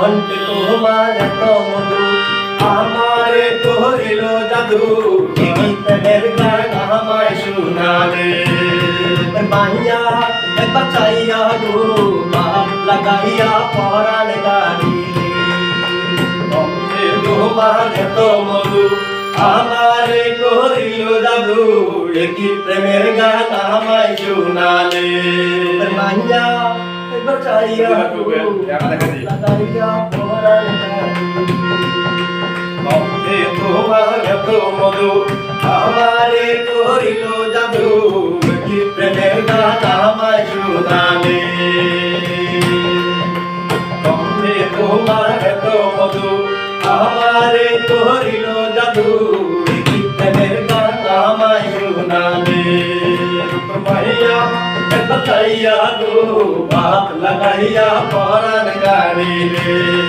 কণ্ঠে তোমার মধু, আমারে করিল জাদু। প্রেমের গান আমায় শোনালে মাইয়া একবার চাইয়া গো বাপ লাগাইয়া পরাণ গাড়িলে কণ্ঠে তোমার মধু, আমারে করিল জাদু। কি প্রেমের গান আমায় শোনালে। মাইয়া তোমার এত মধু আমারে করিল জাদু কি প্রেমের গান আমায় শোনালে তোমার এত মধু আমারে করিল জাদু বাতাইয়া গো বাপ লাগাইয়া পরাণ গাড়িলে